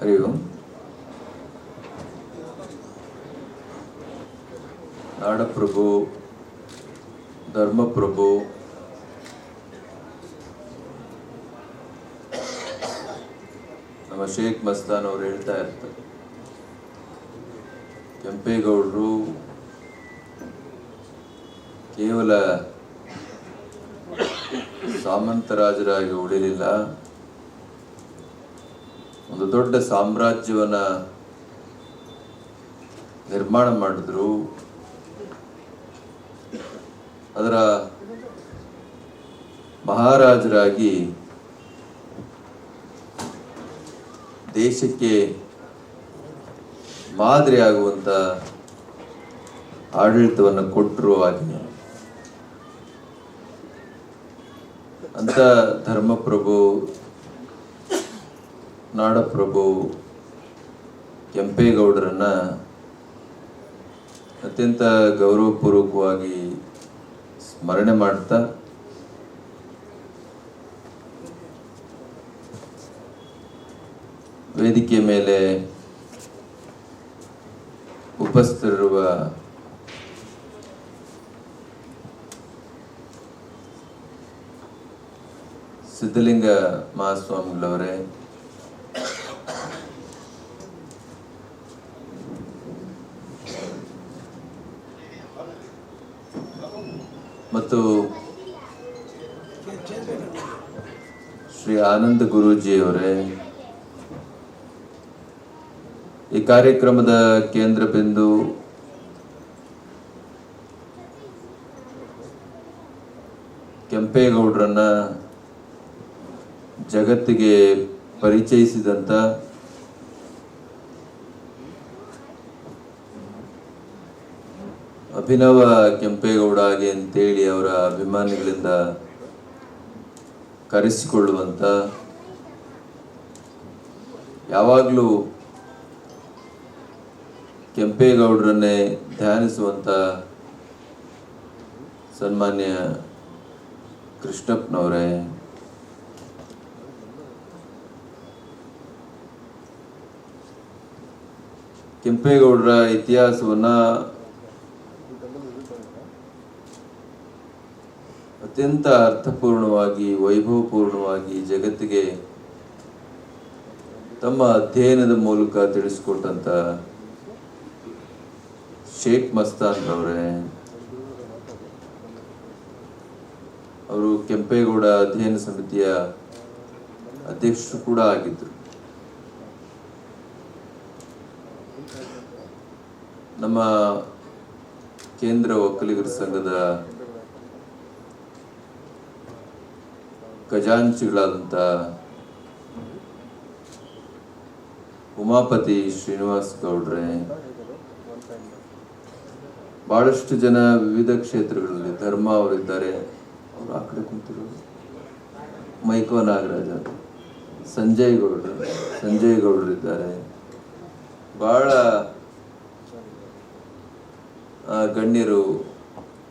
ಹರಿ ಓಂ ನಾಡಪ್ರಭು ಧರ್ಮಪ್ರಭು ನಮ್ಮ ಶೇಖ್ ಮಸ್ತಾನ್ ಅವರು ಹೇಳ್ತಾ ಇರ್ತಾರೆ. ಕೆಂಪೇಗೌಡರು ಕೇವಲ ಸಾಮಂತರಾಜರಾಗಿ ಉಳಿಲಿಲ್ಲ. ಒಂದು ದೊಡ್ಡ ಸಾಮ್ರಾಜ್ಯವನ್ನ ನಿರ್ಮಾಣ ಮಾಡಿದ್ರು. ಅದರ ಮಹಾರಾಜರಾಗಿ ದೇಶಕ್ಕೆ ಮಾದರಿ ಆಗುವಂತ ಆಡಳಿತವನ್ನು ಕೊಟ್ಟರು ಆಜ್ಞೆ ಅಂತ ಧರ್ಮಪ್ರಭು ನಾಡಪ್ರಭು ಕೆಂಪೇಗೌಡರನ್ನು ಅತ್ಯಂತ ಗೌರವಪೂರ್ವಕವಾಗಿ ಸ್ಮರಣೆ ಮಾಡ್ತಾ ವೇದಿಕೆ ಮೇಲೆ ಉಪಸ್ಥಿತರಿರುವ ಸಿದ್ಧಲಿಂಗ ಮಹಾಸ್ವಾಮಿಗಳವರೇ ಮತ್ತು ಆನಂದ ಗುರೂಜಿಯವರೇ, ಈ ಕಾರ್ಯಕ್ರಮದ ಕೇಂದ್ರ ಬಿಂದು ಕೆಂಪೇಗೌಡರನ್ನ ಜಗತ್ತಿಗೆ ಪರಿಚಯಿಸಿದಂತ ಅಭಿನವ ಕೆಂಪೇಗೌಡ ಹಾಗೆ ಅಂತೇಳಿ ಅವರ ಅಭಿಮಾನಿಗಳಿಂದ ಕರೆಸಿಕೊಳ್ಳುವಂತ ಯಾವಾಗಲೂ ಕೆಂಪೇಗೌಡರನ್ನೇ ಧ್ಯಾನಿಸುವಂಥ ಸನ್ಮಾನ್ಯ ಕೃಷ್ಣಪ್ಪನವರೇ ಕೆಂಪೇಗೌಡರ ಇತಿಹಾಸವನ್ನ ಅತ್ಯಂತ ಅರ್ಥಪೂರ್ಣವಾಗಿ, ವೈಭವಪೂರ್ಣವಾಗಿ ಜಗತ್ತಿಗೆ ತಮ್ಮ ಅಧ್ಯಯನದ ಮೂಲಕ ತಿಳಿಸಿಕೊಟ್ಟಂತ ಶೇಖ್ ಮಸ್ತಾನ್ ಅವರೇ ಅವರು ಕೆಂಪೇಗೌಡ ಅಧ್ಯಯನ ಸಮಿತಿಯ ಅಧ್ಯಕ್ಷರು ಕೂಡ ಆಗಿದ್ದರು. ನಮ್ಮ ಕೇಂದ್ರ ಒಕ್ಕಲಿಗರ ಸಂಘದ ಖಜಾಂಚಿಗಳಾದಂಥ ಉಮಾಪತಿ ಶ್ರೀನಿವಾಸ್ ಗೌಡ್ರೆ ಬಹಳಷ್ಟು ಜನ ವಿವಿಧ ಕ್ಷೇತ್ರಗಳಲ್ಲಿ ಧರ್ಮ ಅವರಿದ್ದಾರೆ. ಅವರು ಆ ಕಡೆ ಕುಂತಿರೋದು. ಮೈಕೋ ನಾಗರಾಜ ಸಂಜಯ್ ಗೌಡ್ರು ಸಂಜಯ್ ಗೌಡ್ರು ಇದ್ದಾರೆ. ಆ, ಗಣ್ಯರು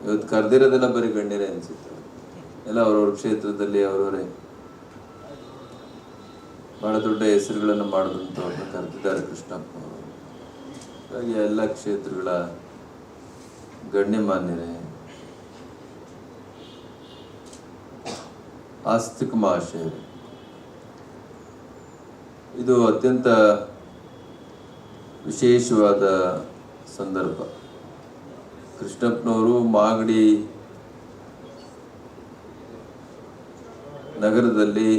ಇವತ್ತು ಕರೆದಿರೋದೆಲ್ಲ ಬರೀ ಗಣ್ಯರೇ ಅನ್ಸುತ್ತೆ. ಎಲ್ಲ ಅವ್ರವ್ರ ಕ್ಷೇತ್ರದಲ್ಲಿ ಅವರವರೇ ಬಹಳ ದೊಡ್ಡ ಹೆಸರುಗಳನ್ನು ಮಾಡಿದಂಥವ್ರನ್ನ ಕರೆದಿದ್ದಾರೆ ಕೃಷ್ಣಪ್ಪ ಹಾಗಾಗಿ ಎಲ್ಲ ಕ್ಷೇತ್ರಗಳ ಗಣ್ಯಮಾನ್ಯರೇ, ಆಸ್ತಿಕ ಮಹಾಶಯರು, ಇದು ಅತ್ಯಂತ ವಿಶೇಷವಾದ ಸಂದರ್ಭ. ಕೃಷ್ಣಪ್ಪನವರು ಮಾಗಡಿ ನಗರದಲ್ಲಿ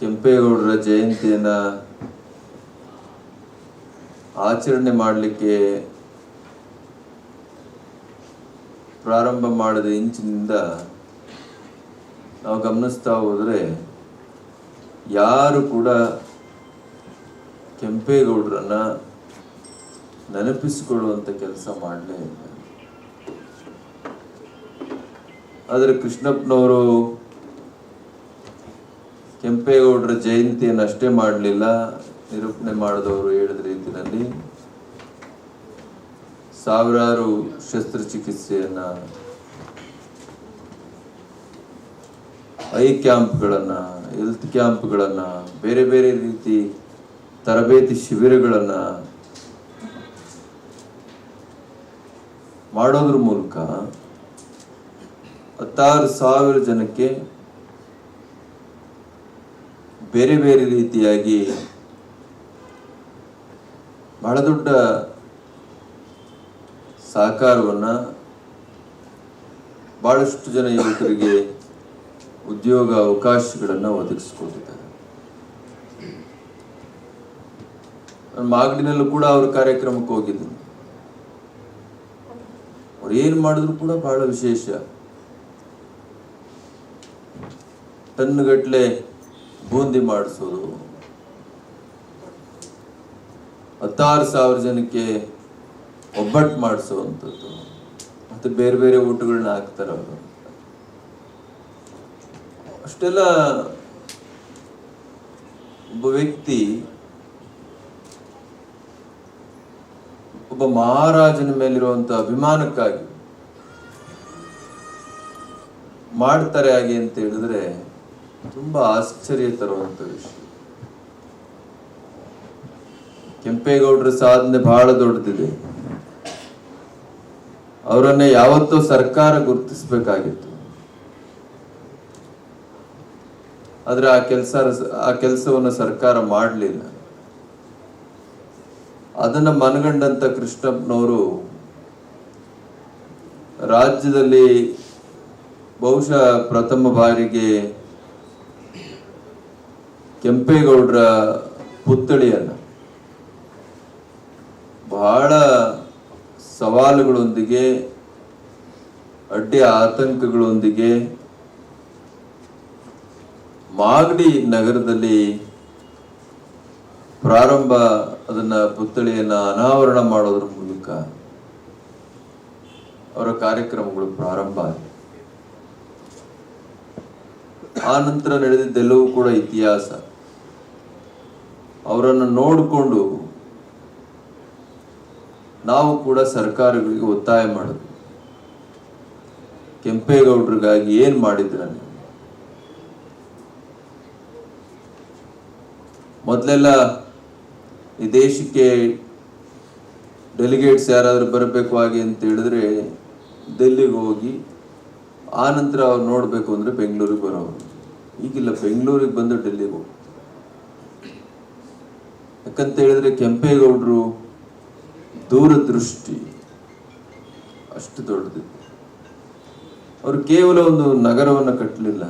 ಕೆಂಪೇಗೌಡರ ಜಯಂತಿಯನ್ನ ಆಚರಣೆ ಮಾಡಲಿಕ್ಕೆ ಪ್ರಾರಂಭ ಮಾಡಿದ ಇಂಚಿನಿಂದ ನಾವು ಗಮನಿಸ್ತಾ ಹೋದರೆ ಯಾರು ಕೂಡ ಕೆಂಪೇಗೌಡರನ್ನ ನೆನಪಿಸಿಕೊಳ್ಳುವಂಥ ಕೆಲಸ ಮಾಡಲೇ ಇಲ್ಲ. ಆದರೆ ಕೃಷ್ಣಪ್ಪನವರು ಕೆಂಪೇಗೌಡರ ಜಯಂತಿಯನ್ನು ಅಷ್ಟೇ ಮಾಡಲಿಲ್ಲ. ನಿರೂಪಣೆ ಮಾಡಿದವರು ಹೇಳಿದ ರೀತಿಯಲ್ಲಿ ಸಾವಿರಾರು ಶಸ್ತ್ರಚಿಕಿತ್ಸೆಯನ್ನು, ಐ ಕ್ಯಾಂಪ್ಗಳನ್ನು, ಹೆಲ್ತ್ ಕ್ಯಾಂಪ್ಗಳನ್ನು, ಬೇರೆ ಬೇರೆ ರೀತಿ ತರಬೇತಿ ಶಿಬಿರಗಳನ್ನು ಮಾಡೋದ್ರ ಮೂಲಕ ಹತ್ತಾರು ಸಾವಿರ ಜನಕ್ಕೆ ಬೇರೆ ಬೇರೆ ರೀತಿಯಾಗಿ ಬಹಳ ದೊಡ್ಡ ಸಹಕಾರವನ್ನು ಭಾಳಷ್ಟು ಜನ ಯುವಕರಿಗೆ ಉದ್ಯೋಗ ಅವಕಾಶಗಳನ್ನು ಒದಗಿಸ್ಕೊಟ್ಟಿದ್ದಾರೆ. ಮಾಗಡಿನಲ್ಲೂ ಕೂಡ ಅವ್ರ ಕಾರ್ಯಕ್ರಮಕ್ಕೆ ಹೋಗಿದ್ದೀನಿ. ಅವ್ರು ಏನು ಮಾಡಿದ್ರು ಕೂಡ ಬಹಳ ವಿಶೇಷ. ಟನ್ಗಟ್ಲೆ ಬೂಂದಿ ಮಾಡಿಸೋದು. ಹತ್ತಾರು ಸಾವಿರ ಜನಕ್ಕೆ ಒಬ್ಬಟ್ಟು ಮಾಡಿಸುವಂಥದ್ದು. ಮತ್ತು ಬೇರೆ ಬೇರೆ ಊಟಗಳನ್ನ ಹಾಕ್ತಾರೆ ಅವರು. ಅಷ್ಟೆಲ್ಲ ಒಬ್ಬ ವ್ಯಕ್ತಿ ಒಬ್ಬ ಮಹಾರಾಜನ ಮೇಲಿರುವಂತ ಅಭಿಮಾನಕ್ಕಾಗಿ ಮಾಡ್ತಾರೆ ಹಾಗೆ ಅಂತ ಹೇಳಿದ್ರೆ ತುಂಬಾ ಆಶ್ಚರ್ಯ ತರುವಂತ ವಿಷಯ. ಕೆಂಪೇಗೌಡರ ಸಾಧನೆ ಬಹಳ ದೊಡ್ಡದಿದೆ. ಅವರನ್ನ ಯಾವತ್ತೂ ಸರ್ಕಾರ ಗುರುತಿಸಬೇಕಾಗಿತ್ತು. ಆದ್ರೆ ಆ ಕೆಲಸ, ಆ ಕೆಲಸವನ್ನು ಸರ್ಕಾರ ಮಾಡಲಿಲ್ಲ. ಅದನ್ನ ಮನಗಂಡಂತ ಕೃಷ್ಣಪ್ಪನವರು ರಾಜ್ಯದಲ್ಲಿ ಬಹುಶಃ ಪ್ರಥಮ ಬಾರಿಗೆ ಕೆಂಪೇಗೌಡರ ಪುತ್ಥಳಿಯನ್ನ ಬಹಳ ಸವಾಲುಗಳೊಂದಿಗೆ, ಅಡ್ಡಿ ಆತಂಕಗಳೊಂದಿಗೆ ಮಾಗಡಿ ನಗರದಲ್ಲಿ ಪ್ರಾರಂಭ, ಅದನ್ನ ಪುತ್ಥಳಿಯನ್ನ ಅನಾವರಣ ಮಾಡೋದ್ರ ಮೂಲಕ ಅವರ ಕಾರ್ಯಕ್ರಮಗಳು ಪ್ರಾರಂಭ ಆಗಿದೆ ಆ ನಂತರ ನಡೆದಿದ್ದೆಲ್ಲವೂ ಕೂಡ ಇತಿಹಾಸ. ಅವರನ್ನು ನೋಡಿಕೊಂಡು ನಾವು ಕೂಡ ಸರ್ಕಾರಗಳಿಗೆ ಒತ್ತಾಯ ಮಾಡೋದು. ಕೆಂಪೇಗೌಡರಿಗಾಗಿ ಏನು ಮಾಡಿದ್ರ ಮೊದಲೆಲ್ಲ ಈ ದೇಶಕ್ಕೆ ಡೆಲಿಗೇಟ್ಸ್ ಯಾರಾದರೂ ಬರಬೇಕು ಹಾಗೆ ಅಂತ ಹೇಳಿದ್ರೆ ಡೆಲ್ಲಿಗೆ ಹೋಗಿ ಆನಂತರ ನಂತರ ಅವ್ರು ನೋಡಬೇಕು ಅಂದರೆ ಬೆಂಗಳೂರಿಗೆ ಬರೋರು. ಈಗಿಲ್ಲ, ಬೆಂಗಳೂರಿಗೆ ಬಂದು ಡೆಲ್ಲಿಗೆ ಹೋಗಿ. ಯಾಕಂತ ಹೇಳಿದ್ರೆ ಕೆಂಪೇಗೌಡರು ದೂರದೃಷ್ಟಿ ಅಷ್ಟು ದೊಡ್ಡದಿತ್ತು ಅವರು ಕೇವಲ ಒಂದು ನಗರವನ್ನು ಕಟ್ಟಲಿಲ್ಲ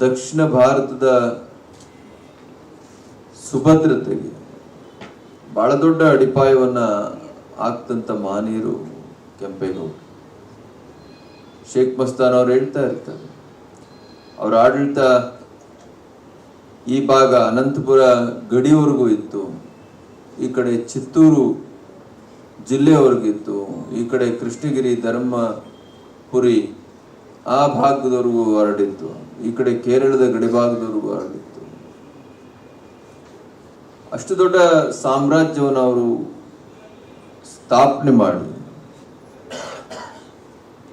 ದಕ್ಷಿಣ ಭಾರತದ ಸುಭದ್ರತೆಗೆ ಬಹಳ ದೊಡ್ಡ ಅಡಿಪಾಯವನ್ನ ಆಗ್ತಂತ ಮಾನೀರು ಕೆಂಪೇಗೌಡ ಶೇಖ್ ಮಸ್ತಾನ್ ಅವ್ರು ಹೇಳ್ತಾ ಇರ್ತಾರೆ. ಅವ್ರ ಆಡಳಿತ ಈ ಭಾಗ ಅನಂತಪುರ ಗಡಿಯವರೆಗೂ ಇತ್ತು. ಈ ಕಡೆ ಚಿತ್ತೂರು ಜಿಲ್ಲೆಯವರೆಗಿತ್ತು ಈ ಕಡೆ ಕೃಷ್ಣಗಿರಿ, ಧರ್ಮಪುರಿ ಆ ಭಾಗದವರೆಗೂ ಹರಡಿತ್ತು. ಈ ಕಡೆ ಕೇರಳದ ಗಡಿಭಾಗದವರೆಗೂ ಹರಡಿತ್ತು. ಅಷ್ಟು ದೊಡ್ಡ ಸಾಮ್ರಾಜ್ಯವನ್ನು ಅವರು ಸ್ಥಾಪನೆ ಮಾಡಿ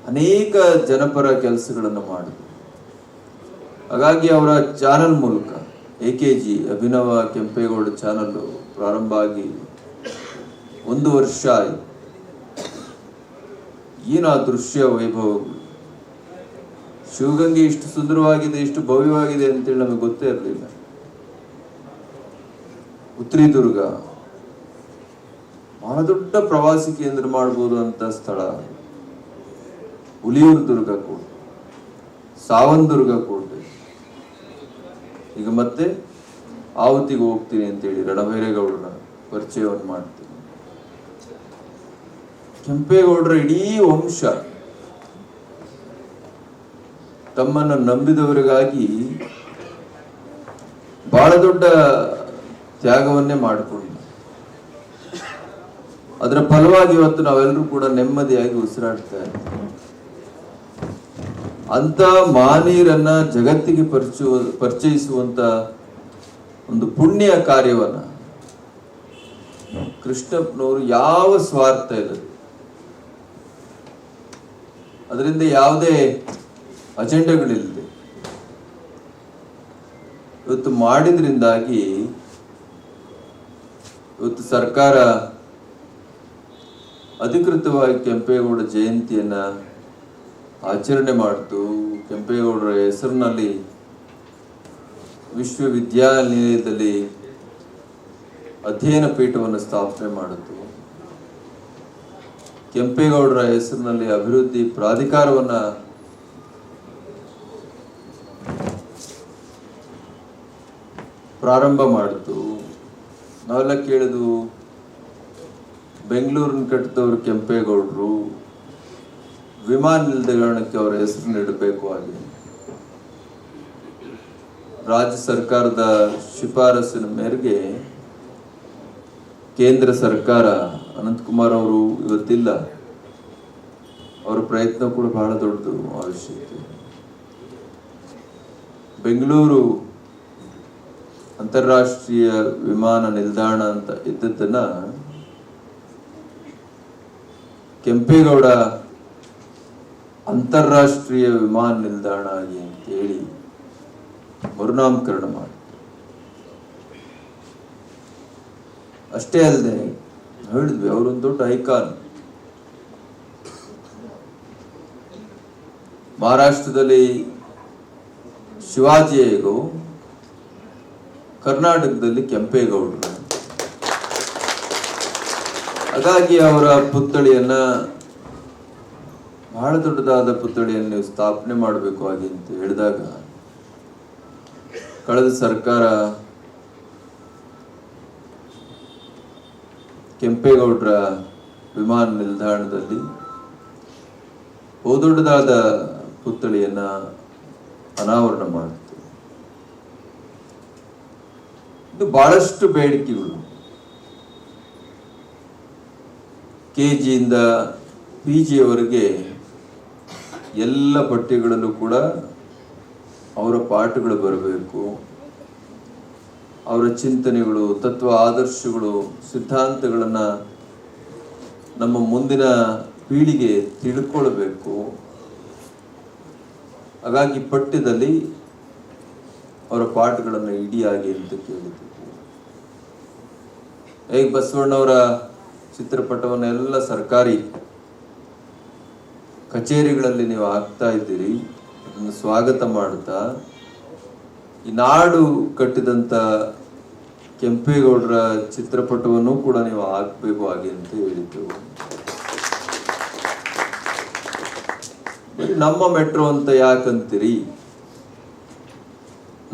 ಅನೇಕ ಜನಪರ ಕೆಲಸಗಳನ್ನು ಮಾಡಿದರು. ಹಾಗಾಗಿ ಅವರ ಚಾನಲ್ ಮೂಲಕ A K G Abhinava Kempegowda channel ಪ್ರಾರಂಭ ಆಗಿ ಒಂದು ವರ್ಷ ಏನು ಆ ದೃಶ್ಯ ವೈಭವಗಳು ಶಿವಗಂಗೆ ಇಷ್ಟು ಸುಂದರವಾಗಿದೆ, ಇಷ್ಟು ಭವ್ಯವಾಗಿದೆ ಅಂತೇಳಿ ನಮಗೆ ಗೊತ್ತೇ ಇರಲಿಲ್ಲ. ಉತ್ರಿದುರ್ಗ. ಬಹಳ ದೊಡ್ಡ ಪ್ರವಾಸಿ ಕೇಂದ್ರ ಮಾಡ್ಬೋದು ಅಂತ ಸ್ಥಳ. ಹುಲಿಯೂರು ದುರ್ಗ ಸಾವನ್ ಕೋಟೆ ಈಗ ಮತ್ತೆ ಆವತಿಗೆ ಹೋಗ್ತೀನಿ ಅಂತೇಳಿ ರಣಭೈರೇಗೌಡರ ಪರಿಚಯವನ್ನು ಮಾಡ್ತೀನಿ. ಕೆಂಪೇಗೌಡರ ಇಡೀ ವಂಶ ತಮ್ಮನ್ನು ನಂಬಿದವರಿಗಾಗಿ ಬಹಳ ದೊಡ್ಡ ತ್ಯಾಗವನ್ನೇ ಮಾಡಿಕೊಂಡು ಅದರ ಫಲವಾಗಿ ಇವತ್ತು ನಾವೆಲ್ಲರೂ ಕೂಡ ನೆಮ್ಮದಿಯಾಗಿ ಉಸಿರಾಡ್ತಾ ಇದ್ದೀವಿ. ಅಂತ ಮಾನೀರನ್ನ ಜಗತ್ತಿಗೆ ಪರಿಚಯ ಪರಿಚಯಿಸುವಂತ ಒಂದು ಪುಣ್ಯ ಕಾರ್ಯವನ್ನ ಕೃಷ್ಣಪ್ಪನವರು ಯಾವ ಸ್ವಾರ್ಥ ಇಲ್ಲ ಅದರಿಂದ ಯಾವುದೇ ಅಜೆಂಡಗಳಿಲ್ಲದೆ ಇವತ್ತು ಮಾಡಿದ್ರಿಂದಾಗಿ ಇವತ್ತು ಸರ್ಕಾರ ಅಧಿಕೃತವಾಗಿ ಕೆಂಪೇಗೌಡ ಜಯಂತಿಯನ್ನ ಆಚರಣೆ ಮಾಡಿತು. ಕೆಂಪೇಗೌಡರ ಹೆಸರಿನಲ್ಲಿ ವಿಶ್ವವಿದ್ಯಾನಿಲಯದಲ್ಲಿ ಅಧ್ಯಯನ ಪೀಠವನ್ನು ಸ್ಥಾಪನೆ ಮಾಡಿತು. ಕೆಂಪೇಗೌಡರ ಹೆಸರಿನಲ್ಲಿ ಅಭಿವೃದ್ಧಿ ಪ್ರಾಧಿಕಾರವನ್ನ ಪ್ರಾರಂಭ ಮಾಡಿತು. ನಾವೆಲ್ಲ ಕೇಳಿದ್ವು, ಬೆಂಗಳೂರಿನ ಕಟ್ಟಿದವರು ಕೆಂಪೇಗೌಡರು. ವಿಮಾನ ನಿಲ್ದಾಣಕ್ಕೆ ಅವರ ಹೆಸರು ನೀಡಬೇಕು ಹಾಗೆ. ರಾಜ್ಯ ಸರ್ಕಾರದ ಶಿಫಾರಸಿನ ಮೇರೆಗೆ ಕೇಂದ್ರ ಸರ್ಕಾರ ಅನಂತಕುಮಾರ್ ಅವರು ಇವತ್ತಿಲ್ಲ. ಅವರ ಪ್ರಯತ್ನ ಕೂಡ ಬಹಳ ದೊಡ್ಡದು ಅವಶ್ಯಕತೆ ಬೆಂಗಳೂರು ಅಂತಾರಾಷ್ಟ್ರೀಯ ವಿಮಾನ ನಿಲ್ದಾಣ ಅಂತ ಇದ್ದದ್ದನ್ನ ಕೆಂಪೇಗೌಡ ಅಂತಾರಾಷ್ಟ್ರೀಯ ವಿಮಾನ ನಿಲ್ದಾಣ ಆಗಿ ಅಂತ ಹೇಳಿ ಮರುನಾಮಕರಣ ಮಾಡಿ. ಅಷ್ಟೇ ಅಲ್ಲದೆ ಹೇಳಿದ್ವಿ ಅವರೊಂದು ದೊಡ್ಡ ಐಕಾನ್ ಮಹಾರಾಷ್ಟ್ರದಲ್ಲಿ ಶಿವಾಜಿ ಕರ್ನಾಟಕದಲ್ಲಿ ಕೆಂಪೇಗೌಡರು. ಹಾಗಾಗಿ ಅವರ ಪುತ್ಥಳಿಯನ್ನ ಬಹಳ ದೊಡ್ಡದಾದ ಪುತ್ಥಳಿಯನ್ನು ಸ್ಥಾಪನೆ ಮಾಡಬೇಕು ಹಾಗೆ ಅಂತ ಹೇಳಿದಾಗ, ಕಳೆದ ಸರ್ಕಾರ ಕೆಂಪೇಗೌಡರ ವಿಮಾನ ನಿಲ್ದಾಣದಲ್ಲಿ ಬಹುದೊಡ್ಡದಾದ ಪುತ್ಥಳಿಯನ್ನ ಅನಾವರಣ ಮಾಡಿತು ಇದು ಬಹಳಷ್ಟು ಬೇಡಿಕೆಗಳು. ಕೆ ಜಿಯಿಂದ ಪಿ ಜಿಯವರೆಗೆ ಎಲ್ಲ ಪಠ್ಯಗಳಲ್ಲೂ ಕೂಡ ಅವರ ಪಾಠಗಳು ಬರಬೇಕು. ಅವರ ಚಿಂತನೆಗಳು, ತತ್ವ ಆದರ್ಶಗಳು, ಸಿದ್ಧಾಂತಗಳನ್ನು ನಮ್ಮ ಮುಂದಿನ ಪೀಳಿಗೆ ತಿಳ್ಕೊಳ್ಬೇಕು. ಹಾಗಾಗಿ ಪಠ್ಯದಲ್ಲಿ ಅವರ ಪಾಠಗಳನ್ನು ಇಡಿಯಾಗಿ ಅಂತ ಕೇಳಿದ್ವಿ ಹೇಗೆ ಬಸವಣ್ಣವರ ಚಿತ್ರಪಟವನ್ನು ಎಲ್ಲ ಸರ್ಕಾರಿ. ಕಚೇರಿಗಳಲ್ಲಿ ನೀವು ಆಗ್ತಾ ಇದ್ದೀರಿ ಅದನ್ನು ಸ್ವಾಗತ ಮಾಡ್ತಾ ಈ ನಾಡು ಕಟ್ಟಿದಂಥ ಕೆಂಪೇಗೌಡರ ಚಿತ್ರಪಟವನ್ನು ಕೂಡ ನೀವು ಹಾಕ್ಬೇಕು ಹಾಗೆ ಅಂತ ಹೇಳಿದ್ದು. ನಮ್ಮ ಮೆಟ್ರೋ ಅಂತ ಯಾಕಂತೀರಿ?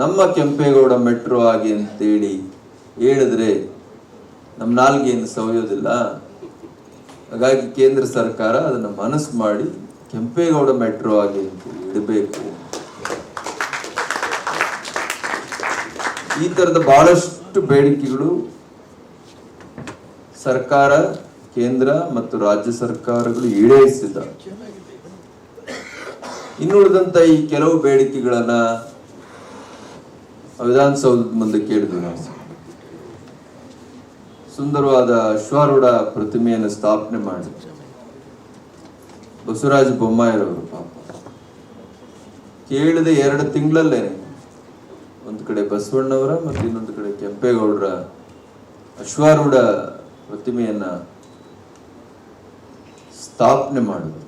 ನಮ್ಮ ಕೆಂಪೇಗೌಡ ಮೆಟ್ರೋ ಆಗಿ ಅಂತೇಳಿ ಹೇಳಿದ್ರೆ ನಮ್ಮ ನಾಲ್ಗೆಯನ್ನು ಸವಿಯೋದಿಲ್ಲ. ಹಾಗಾಗಿ ಕೇಂದ್ರ ಸರ್ಕಾರ ಅದನ್ನು ಮನಸ್ಸು ಮಾಡಿ ಕೆಂಪೇಗೌಡ ಮೆಟ್ರೋ ಆಗಿ ಇಡಬೇಕು. ಈ ತರದ ಬಹಳಷ್ಟು ಬೇಡಿಕೆಗಳು ಸರ್ಕಾರ, ಕೇಂದ್ರ ಮತ್ತು ರಾಜ್ಯ ಸರ್ಕಾರಗಳು ಈಡೇರಿಸಿದ. ಇನ್ನುಳಿದಂತ ಈ ಕೆಲವು ಬೇಡಿಕೆಗಳನ್ನ ವಿಧಾನಸೌಧದ ಮುಂದೆ ಕೇಳಿದ್ವಿ ನಾವು. ಸುಂದರವಾದ ಅಶ್ವಾರೂಢ ಪ್ರತಿಮೆಯನ್ನು ಸ್ಥಾಪನೆ ಮಾಡಿ ಬಸವರಾಜ ಬೊಮ್ಮಾಯಿರವರು ಪಾಪ. ಕೇಳಿದ ಎರಡು ತಿಂಗಳಲ್ಲೇ. ಒಂದು ಕಡೆ ಬಸವಣ್ಣವರ ಮತ್ತು ಇನ್ನೊಂದು ಕಡೆ ಕೆಂಪೇಗೌಡರ ಅಶ್ವಾರೂಢ ಪ್ರತಿಮೆಯನ್ನ ಸ್ಥಾಪನೆ ಮಾಡಿದ್ರು.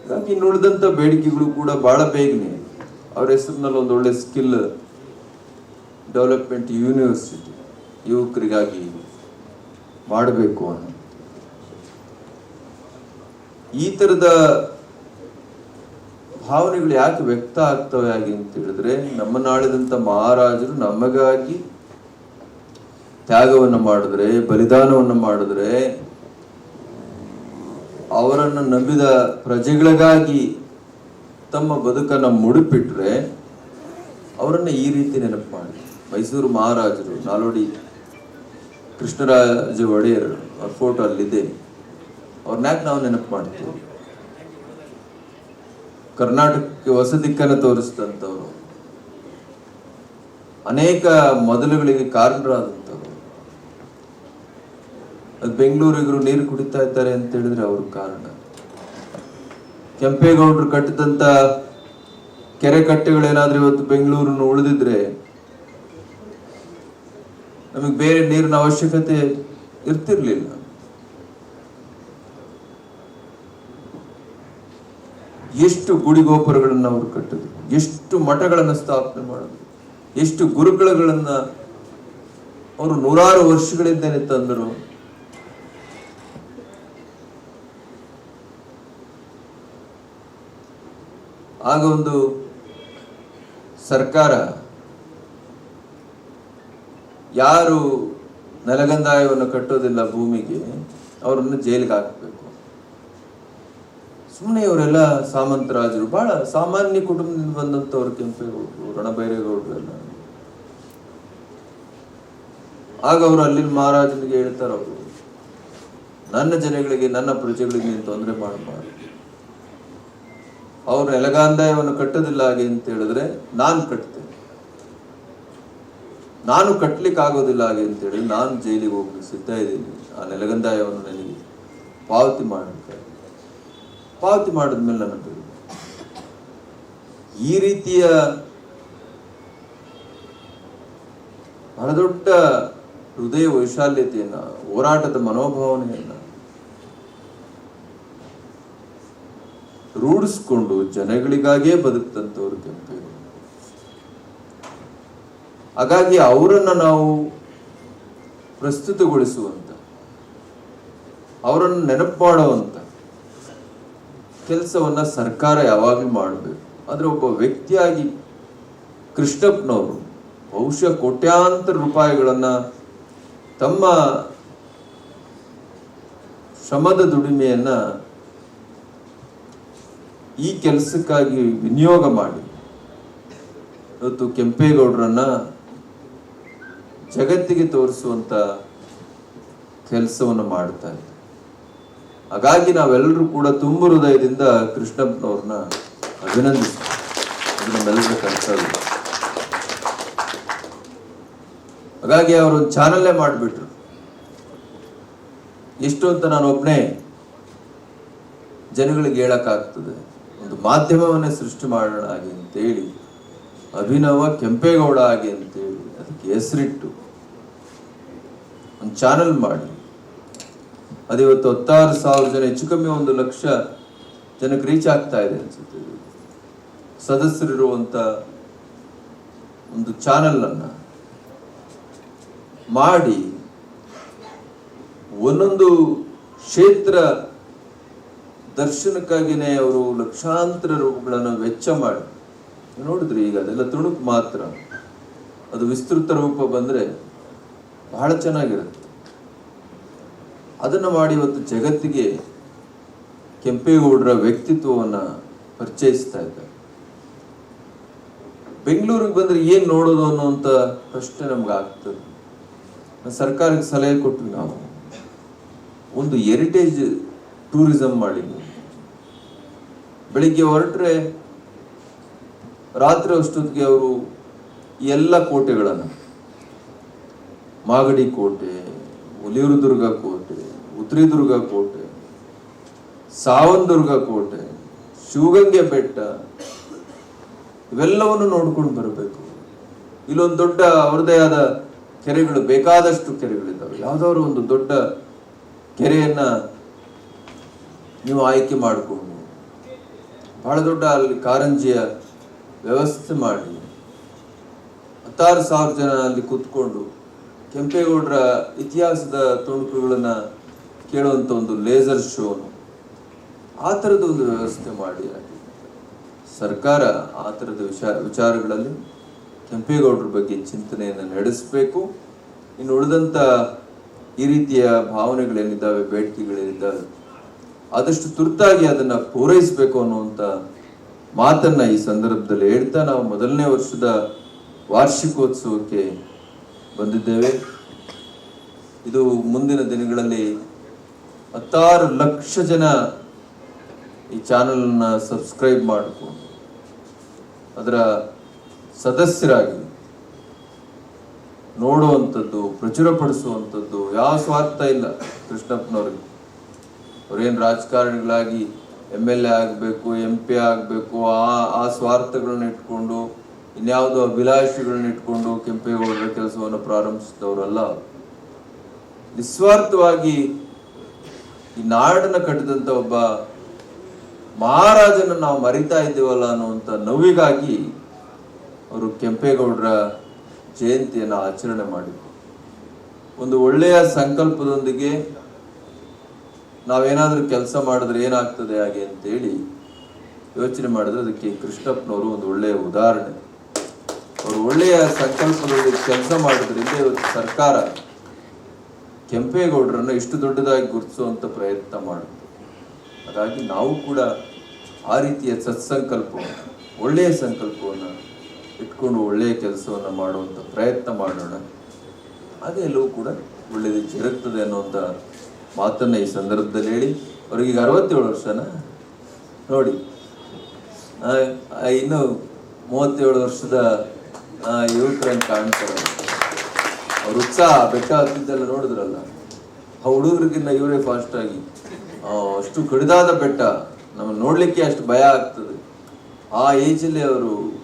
ಹಾಗಾಗಿ ಇನ್ನುಳಿದಂತ ಬೇಡಿಕೆಗಳು ಕೂಡ ಬಹಳ ಬೇಗನೆ. ಅವ್ರ ಹೆಸರಿನಲ್ಲಿ ಒಂದು ಒಳ್ಳೆ ಸ್ಕಿಲ್ ಡೆವಲಪ್ಮೆಂಟ್ ಯೂನಿವರ್ಸಿಟಿ ಯುವಕರಿಗಾಗಿ ಮಾಡಬೇಕು ಅನ್ನೋ ಈ ತರದ ಭಾವನೆಗಳು ಯಾಕೆ ವ್ಯಕ್ತ ಆಗ್ತವೆ ಆಗಿ ಅಂತ ಹೇಳಿದ್ರೆ, ನಮ್ಮ ನಾಳಿದಂತ ಮಹಾರಾಜರು ನಮಗಾಗಿ ತ್ಯಾಗವನ್ನು ಮಾಡಿದ್ರೆ, ಬಲಿದಾನವನ್ನು ಮಾಡಿದ್ರೆ, ಅವರನ್ನು ನಂಬಿದ ಪ್ರಜೆಗಳಿಗಾಗಿ ತಮ್ಮ ಬದುಕನ್ನ ಮುಡಿಪಿಟ್ರೆ, ಅವರನ್ನ ಈ ರೀತಿ ನೆನಪು ಮಾಡಿ. ಮೈಸೂರು ಮಹಾರಾಜರು ನಾಲ್ವಡಿ ಕೃಷ್ಣರಾಜ ಒಡೆಯರ್ ಫೋಟೋ ಅಲ್ಲಿದೆ. ಅವ್ರನ್ನ ಯಾಕೆ ನಾವು ನೆನಪು ಮಾಡ್ತೀವಿ. ಕರ್ನಾಟಕಕ್ಕೆ ಹೊಸ ದಿಕ್ಕನ್ನು ತೋರಿಸಿದಂಥವ್ರು, ಅನೇಕ ಮೊದಲುಗಳಿಗೆ ಕಾರಣರಾದಂಥವ್ರು. ಅದು ಬೆಂಗಳೂರಿಗರು ನೀರು ಕುಡಿತಾ ಇದ್ದಾರೆ ಅಂತ ಹೇಳಿದ್ರೆ ಅವ್ರ ಕಾರಣ. ಕೆಂಪೇಗೌಡರು ಕಟ್ಟಿದಂತ ಕೆರೆ ಕಟ್ಟೆಗಳೇನಾದ್ರೂ ಇವತ್ತು ಬೆಂಗಳೂರನ್ನು ಉಳಿದಿದ್ರೆ ನಮಗೆ ಬೇರೆ ನೀರಿನ ಅವಶ್ಯಕತೆ ಇರ್ತಿರ್ಲಿಲ್ಲ. ಎಷ್ಟು ಗುಡಿ ಗೋಪುರಗಳನ್ನು ಅವರು ಕಟ್ಟಿದ್ರು ಎಷ್ಟು ಮಠಗಳನ್ನು ಸ್ಥಾಪನೆ ಮಾಡಿದ್ರು ಎಷ್ಟು ಗುರುಕುಲಗಳನ್ನ ಅವರು ನೂರಾರು ವರ್ಷಗಳಿಂದ ತಂದರು? ಆಗ ಒಂದು ಸರ್ಕಾರ ಯಾರು ನೆಲಗಂದಾಯವನ್ನು ಕಟ್ಟೋದಿಲ್ಲ ಭೂಮಿಗೆ, ಅವರನ್ನು ಜೈಲಿಗೆ ಹಾಕಬೇಕು. ಸುಮ್ಮನೆ ಇವರೆಲ್ಲ ಸಾಮಂತರಾಜರು. ಬಹಳ ಸಾಮಾನ್ಯ ಕುಟುಂಬದಿಂದ ಬಂದಂತವ್ರು ಕೆಂಪೇಗೌಡರು ರಣಬೈರೇಗೌಡರು ಎಲ್ಲ ಆಗ ಅವರು ಅಲ್ಲಿನ ಮಹಾರಾಜನಿಗೆ ಹೇಳ್ತಾರ ಅವರು, ನನ್ನ ಜನಗಳಿಗೆ, ನನ್ನ ಪ್ರಜೆಗಳಿಗೆ ನೀನು ತೊಂದರೆ ಮಾಡಬಾರ್ದು. ಅವರು ನೆಲಗಾಂದಾಯವನ್ನು ಕಟ್ಟೋದಿಲ್ಲ ಹಾಗೆ ಅಂತ ಹೇಳಿದ್ರೆ ನಾನು ಕಟ್ತೇನೆ. ನಾನು ಕಟ್ಲಿಕ್ಕೆ ಆಗೋದಿಲ್ಲ ಹಾಗೆ ಅಂತ ಹೇಳಿದ್ರೆ ನಾನು ಜೈಲಿಗೆ ಹೋಗ್ಲಿಕ್ಕೆ ಸಿದ್ಧ ಇದ್ದೀನಿ. ಆ ನೆಲಗಂದಾಯವನ್ನು ನನಗೆ ಪಾವತಿ ಮಾಡಬೇಕಾಗಿ ಪಾವತಿ ಮಾಡಿದ್ಮೇಲೆ ನನ್ನ ಬಿಡಿ ಈ ರೀತಿಯ ಬಹಳ ದೊಡ್ಡ ಹೃದಯ ವೈಶಾಲ್ಯತೆಯನ್ನ, ಹೋರಾಟದ ಮನೋಭಾವನೆಯನ್ನ ರೂಢಿಸ್ಕೊಂಡು ಜನಗಳಿಗಾಗೇ ಬದುಕ್ತಂತವ್ರು ಕೆಂಪೇಗೌಡರು ಹಾಗಾಗಿ ಅವರನ್ನ ನಾವು ಪ್ರಸ್ತುತಗೊಳಿಸುವಂತ, ಅವರನ್ನು ನೆನಪು ಮಾಡುವಂತ ಕೆಲಸವನ್ನ ಸರ್ಕಾರ ಯಾವಾಗಲೂ ಮಾಡಬೇಕು. ಆದ್ರೆ ಒಬ್ಬ ವ್ಯಕ್ತಿಯಾಗಿ ಕೃಷ್ಣಪ್ಪನವರು ಬಹುಶಃ ಕೋಟ್ಯಾಂತರ ರೂಪಾಯಿಗಳನ್ನ ತಮ್ಮ ಶ್ರಮದ ದುಡಿಮೆಯನ್ನ ಈ ಕೆಲಸಕ್ಕಾಗಿ ವಿನಿಯೋಗ ಮಾಡಿ. ಇವತ್ತು ಕೆಂಪೇಗೌಡರನ್ನ ಜಗತ್ತಿಗೆ ತೋರಿಸುವಂತ ಕೆಲಸವನ್ನು ಮಾಡ್ತಾ ಇದ್ದಾರೆ. ಹಾಗಾಗಿ ನಾವೆಲ್ಲರೂ ಕೂಡ ತುಂಬ ಹೃದಯದಿಂದ ಕೃಷ್ಣಪ್ಪನವ್ರನ್ನ ಅಭಿನಂದಿಸ್ತೀವಿ. ನಮ್ಮೆಲ್ಲರ ಕರ್ತವ್ಯ. ಹಾಗಾಗಿ ಅವರೊಂದು ಚಾನಲ್ಲೇ ಮಾಡಿಬಿಟ್ರು. ಎಷ್ಟು ಅಂತ ನಾನು ಒಬ್ಬನೇ ಜನಗಳಿಗೆ ಹೇಳಕ್ಕಾಗ್ತದೆ. ಒಂದು ಮಾಧ್ಯಮವನ್ನೇ ಸೃಷ್ಟಿ ಮಾಡೋಣ ಹಾಗೆ ಅಂತೇಳಿ, ಅಭಿನವ ಕೆಂಪೇಗೌಡ ಹಾಗೆ ಅಂತೇಳಿ ಅದಕ್ಕೆ ಹೆಸರಿಟ್ಟು ಒಂದು ಚಾನಲ್ ಮಾಡಿ. ಅದಿವತ್ತು ಹತ್ತಾರು ಸಾವಿರ ಜನ, ಹೆಚ್ಚು ಕಮ್ಮಿ ಒಂದು ಲಕ್ಷ ಜನಕ್ಕೆ ರೀಚ್ ಆಗ್ತಾ ಇದೆ ಅನ್ಸುತ್ತೆ. ಸದಸ್ಯರಿರುವಂಥ ಒಂದು ಚಾನಲ್ ಅನ್ನ ಮಾಡಿ ಒಂದೊಂದು ಕ್ಷೇತ್ರ ದರ್ಶನಕ್ಕಾಗಿನೇ ಅವರು ಲಕ್ಷಾಂತರ ರೂಪಗಳನ್ನು ವೆಚ್ಚ ಮಾಡಿ. ನೋಡಿದ್ರಿ ಈಗ ಅದೆಲ್ಲ ತುಣುಕು ಮಾತ್ರ. ಅದು ವಿಸ್ತೃತ ರೂಪ ಬಂದ್ರೆ ಬಹಳ ಚೆನ್ನಾಗಿರುತ್ತೆ. ಅದನ್ನ ಮಾಡಿ ಇವತ್ತು ಜಗತ್ತಿಗೆ ಕೆಂಪೇಗೌಡರ ವ್ಯಕ್ತಿತ್ವವನ್ನು ಪರಿಚಯಿಸ್ತಾ ಇದ್ದಾರೆ. ಬೆಂಗಳೂರಿಗೆ ಬಂದರೆ ಏನು ನೋಡೋದು ಅನ್ನೋಂಥ ಪ್ರಶ್ನೆ ನಮ್ಗೆ ಆಗ್ತದೆ. ಸರ್ಕಾರಕ್ಕೆ ಸಲಹೆ ಕೊಟ್ಟು ನಾವು. ಒಂದು ಹೆರಿಟೇಜ್ ಟೂರಿಸಂ ಮಾಡಿದ್ವಿ. ಬೆಳಿಗ್ಗೆ ಹೊರಟ್ರೆ ರಾತ್ರಿ ಅಷ್ಟೊತ್ತಿಗೆ ಅವರು ಎಲ್ಲ ಕೋಟೆಗಳನ್ನು. ಮಾಗಡಿ ಕೋಟೆ ಹುಲಿಯೂರುದುರ್ಗ ಕೋಟೆ ಉತ್ರಿದುರ್ಗ ಕೋಟೆ, ಸಾವಂದುರ್ಗ ಕೋಟೆ, ಶಿವಗಂಗೆ ಬೆಟ್ಟ, ಇವೆಲ್ಲವನ್ನು ನೋಡ್ಕೊಂಡು ಬರಬೇಕು. ಇಲ್ಲೊಂದು ದೊಡ್ಡ ಅವರದೇ ಆದ ಕೆರೆಗಳು, ಬೇಕಾದಷ್ಟು ಕೆರೆಗಳಿದ್ದಾವೆ. ಯಾವುದಾದ್ರು ಒಂದು ದೊಡ್ಡ ಕೆರೆಯನ್ನ ನೀವು ಆಯ್ಕೆ ಮಾಡಿಕೊಂಡು, ಬಹಳ ದೊಡ್ಡ ಅಲ್ಲಿ ಕಾರಂಜಿಯ ವ್ಯವಸ್ಥೆ ಮಾಡಿ, ಹತ್ತಾರು ಸಾವಿರ ಜನ ಅಲ್ಲಿ ಕೂತ್ಕೊಂಡು ಕೆಂಪೇಗೌಡರ ಇತಿಹಾಸದ ತುಣುಕುಗಳನ್ನ ಕೇಳುವಂತ ಒಂದು ಲೇಸರ್ ಶೋನು ಆ ಥರದ ಒಂದು ವ್ಯವಸ್ಥೆ ಮಾಡಿ ಸರ್ಕಾರ ಆ ಥರದ ವಿಚಾರ, ವಿಚಾರಗಳಲ್ಲಿ ಕೆಂಪೇಗೌಡರ ಬಗ್ಗೆ ಚಿಂತನೆಯನ್ನು ನಡೆಸಬೇಕು. ಇನ್ನು ಉಳಿದಂತ ಈ ರೀತಿಯ ಭಾವನೆಗಳೇನಿದ್ದಾವೆ, ಬೇಡಿಕೆಗಳೇನಿದ್ದಾವೆ, ಆದಷ್ಟು ತುರ್ತಾಗಿ ಅದನ್ನ ಪೂರೈಸಬೇಕು ಅನ್ನುವಂತ ಮಾತನ್ನ ಈ ಸಂದರ್ಭದಲ್ಲಿ ಹೇಳ್ತಾ ನಾವು ಮೊದಲನೇ ವರ್ಷದ ವಾರ್ಷಿಕೋತ್ಸವಕ್ಕೆ ಬಂದಿದ್ದೇವೆ. ಇದು ಮುಂದಿನ ದಿನಗಳಲ್ಲಿ ಹತ್ತಾರು ಲಕ್ಷ ಜನ ಈ ಚಾನಲ್ನ ಸಬ್ಸ್ಕ್ರೈಬ್ ಮಾಡಿಕೊಂಡು ಅದರ ಸದಸ್ಯರಾಗಿ ನೋಡುವಂಥದ್ದು, ಪ್ರಚುರಪಡಿಸುವಂಥದ್ದು ಯಾವ ಸ್ವಾರ್ಥ ಇಲ್ಲ ಕೃಷ್ಣಪ್ಪನವ್ರಿಗೆ. ಅವ್ರೇನು ರಾಜಕಾರಣಿಗಳಾಗಿ ಎಂ ಎಲ್ ಎ ಆಗಬೇಕು, ಎಂ ಪಿ ಆಗಬೇಕು, ಆ ಆ ಸ್ವಾರ್ಥಗಳನ್ನ ಇಟ್ಕೊಂಡು, ಇನ್ಯಾವುದೋ ಅಭಿಲಾಷೆಗಳನ್ನ ಇಟ್ಕೊಂಡು ಕೆಂಪೇಗೌಡರ ಕೆಲಸವನ್ನು ಪ್ರಾರಂಭಿಸಿದವರಲ್ಲ. ನಿಸ್ವಾರ್ಥವಾಗಿ ಈ ನಾಡನ್ನ ಕಟ್ಟಿದಂತ ಒಬ್ಬ ಮಹಾರಾಜನ ನಾವು ಮರಿತಾ ಇದ್ದೀವಲ್ಲ ಅನ್ನುವಂಥ ನೋವಿಗಾಗಿ ಅವರು ಕೆಂಪೇಗೌಡರ ಜಯಂತಿಯನ್ನು ಆಚರಣೆ ಮಾಡಿದ್ರು. ಒಂದು ಒಳ್ಳೆಯ ಸಂಕಲ್ಪದೊಂದಿಗೆ ನಾವೇನಾದ್ರೂ ಕೆಲಸ ಮಾಡಿದ್ರೆ ಏನಾಗ್ತದೆ ಹಾಗೆ ಅಂತೇಳಿ ಯೋಚನೆ ಮಾಡಿದ್ರೆ ಅದಕ್ಕೆ ಕೃಷ್ಣಪ್ಪನವರು ಒಂದು ಒಳ್ಳೆಯ ಉದಾಹರಣೆ. ಅವರು ಒಳ್ಳೆಯ ಸಂಕಲ್ಪದೊಂದಿಗೆ ಕೆಲಸ ಮಾಡಿದ್ರಿಂದ ಇವತ್ತು ಸರ್ಕಾರ ಕೆಂಪೇಗೌಡರನ್ನು ಇಷ್ಟು ದೊಡ್ಡದಾಗಿ ಗುರುತಿಸುವಂಥ ಪ್ರಯತ್ನ ಮಾಡುತ್ತೆ. ಹಾಗಾಗಿ ನಾವು ಕೂಡ ಆ ರೀತಿಯ ಸತ್ಸಂಕಲ್ಪವನ್ನು, ಒಳ್ಳೆಯ ಸಂಕಲ್ಪವನ್ನು ಇಟ್ಕೊಂಡು ಒಳ್ಳೆಯ ಕೆಲಸವನ್ನು ಮಾಡುವಂಥ ಪ್ರಯತ್ನ ಮಾಡೋಣ. ಹಾಗೆ ಎಲ್ಲವೂ ಕೂಡ ಒಳ್ಳೆಯದು ಜರುಗ್ತದೆ ಅನ್ನುವಂಥ ಮಾತನ್ನು ಈ ಸಂದರ್ಭದಲ್ಲಿ ಹೇಳಿ, ಅವ್ರಿಗೆ ಅರವತ್ತೇಳು ವರ್ಷನ? ನೋಡಿ ಇನ್ನು ಮೂವತ್ತೇಳು ವರ್ಷದ ಯುವಕರನ್ನು ಕಾಣ್ತಾರೆ ಅವ್ರ ಉತ್ಸಾಹ ಬೆಟ್ಟ ಹತ್ತಿದ್ದೆಲ್ಲ ನೋಡಿದ್ರಲ್ಲ? ಆ ಹುಡುಗರಿಗಿನ್ನ ಇವರೇ ಫಾಸ್ಟ್ ಆಗಿ. ಅಷ್ಟು ಕಡಿದಾದ ಬೆಟ್ಟ ನಮ್ಮ ನೋಡ್ಲಿಕ್ಕೆ ಅಷ್ಟು ಭಯ ಆಗ್ತದೆ. ಆ ಏಜಲ್ಲಿ ಅವರು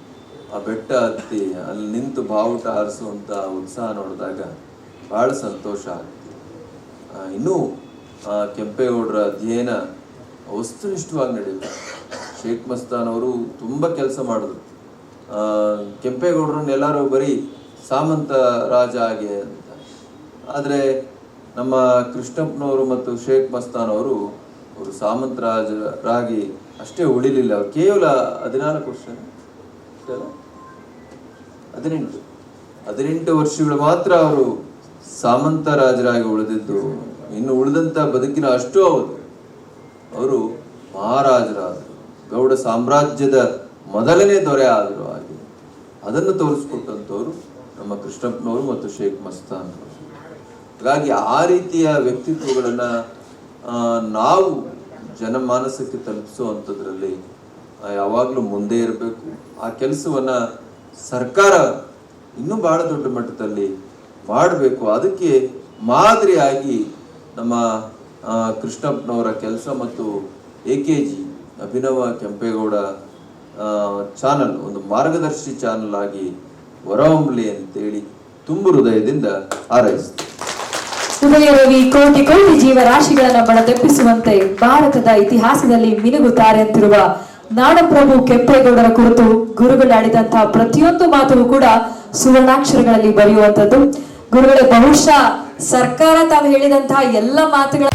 ಆ ಬೆಟ್ಟ ಹತ್ತಿ ಅಲ್ಲಿ ನಿಂತು ಬಾವುಟ ಹಾರಿಸುವಂತ ಉತ್ಸಾಹ ನೋಡಿದಾಗ ಬಹಳ ಸಂತೋಷ ಆಗ್ತದೆ ಇನ್ನೂ ಕೆಂಪೇಗೌಡರ ಅಧ್ಯಯನ ವಸ್ತುನಿಷ್ಠವಾಗಿ ನಡೆಯುತ್ತೆ ಶೇಖ್ ಮಸ್ತಾನ್ ಅವರು ತುಂಬ ಕೆಲಸ ಮಾಡಿದ್ರು. ಆ, ಕೆಂಪೇಗೌಡರನ್ನ ಎಲ್ಲರೂ ಬರೀ ಸಾಮಂತ ರಾಜ ಆಗಿ ಅಂತ ಆದರೆ ನಮ್ಮ ಕೃಷ್ಣಪ್ಪನವರು ಮತ್ತು ಶೇಖ್ ಮಸ್ತಾನ್ ಅವರು ಅವರು ಸಾಮಂತ ರಾಜರಾಗಿ ಅಷ್ಟೇ ಉಳಿಲಿಲ್ಲ. ಕೇವಲ ಹದಿನಾಲ್ಕು ವರ್ಷ? ಹದಿನೆಂಟು. ಹದಿನೆಂಟು ವರ್ಷಗಳು ಮಾತ್ರ ಅವರು ಸಾಮಂತ ರಾಜರಾಗಿ ಉಳಿದಿದ್ದು. ಇನ್ನು ಉಳಿದಂಥ ಬದುಕಿನ ಅಷ್ಟು ಅವರು ಅವರು ಮಹಾರಾಜರಾದರು. ಗೌಡ ಸಾಮ್ರಾಜ್ಯದ ಮೊದಲನೇ ದೊರೆ ಆದರೂ ಹಾಗೆ. ಅದನ್ನು ತೋರಿಸ್ಕೊಟ್ಟಂಥವ್ರು ನಮ್ಮ ಕೃಷ್ಣಪ್ಪನವರು ಮತ್ತು ಶೇಖ್ ಮಸ್ತಾನ್. ಹಾಗಾಗಿ ಆ ರೀತಿಯ ವ್ಯಕ್ತಿತ್ವಗಳನ್ನ ನಾವು ಜನಮಾನಸಕ್ಕೆ ತಲುಪಿಸುವಂಥದ್ರಲ್ಲಿ ಯಾವಾಗಲೂ ಮುಂದೆ ಇರಬೇಕು ಆ ಕೆಲಸವನ್ನ ಸರ್ಕಾರ ಇನ್ನೂ ಬಹಳ ದೊಡ್ಡ ಮಟ್ಟದಲ್ಲಿ ಮಾಡಬೇಕು ಅದಕ್ಕೆ ಮಾದರಿಯಾಗಿ ನಮ್ಮ ಕೃಷ್ಣಪ್ಪನವರ ಕೆಲಸ ಮತ್ತು A K G Abhinava Kempegowda channel, ಒಂದು ಮಾರ್ಗದರ್ಶಿ ಚಾನಲ್ ಆಗಿ ಹೊರಹೊಮ್ಮಲಿ ಅಂತೇಳಿ ತುಂಬು ಹೃದಯದಿಂದ ಹಾರೈಸ್ತೀನಿ ಹೃದಯ ರವಿ ಕೋಟಿ ಕೋಟಿ ಜೀವರಾಶಿಗಳನ್ನ ಬಡದೆಪ್ಪಿಸುವಂತೆ ಭಾರತದ ಇತಿಹಾಸದಲ್ಲಿ ಮಿನುಗುತ್ತಾರೆ ಅಂತಿರುವ ನಾಡಪ್ರಭು ಕೆಂಪೇಗೌಡರ ಕುರಿತು ಗುರುಗಳಾಡಿದಂತಹ ಪ್ರತಿಯೊಂದು ಮಾತು ಕೂಡ ಸುವರ್ಣಾಕ್ಷರಗಳಲ್ಲಿ ಬರೆಯುವಂಥದ್ದು. ಗುರುಗಳ, ಬಹುಶಃ ಸರ್ಕಾರ ತಾವು ಹೇಳಿದಂತಹ ಎಲ್ಲ ಮಾತುಗಳ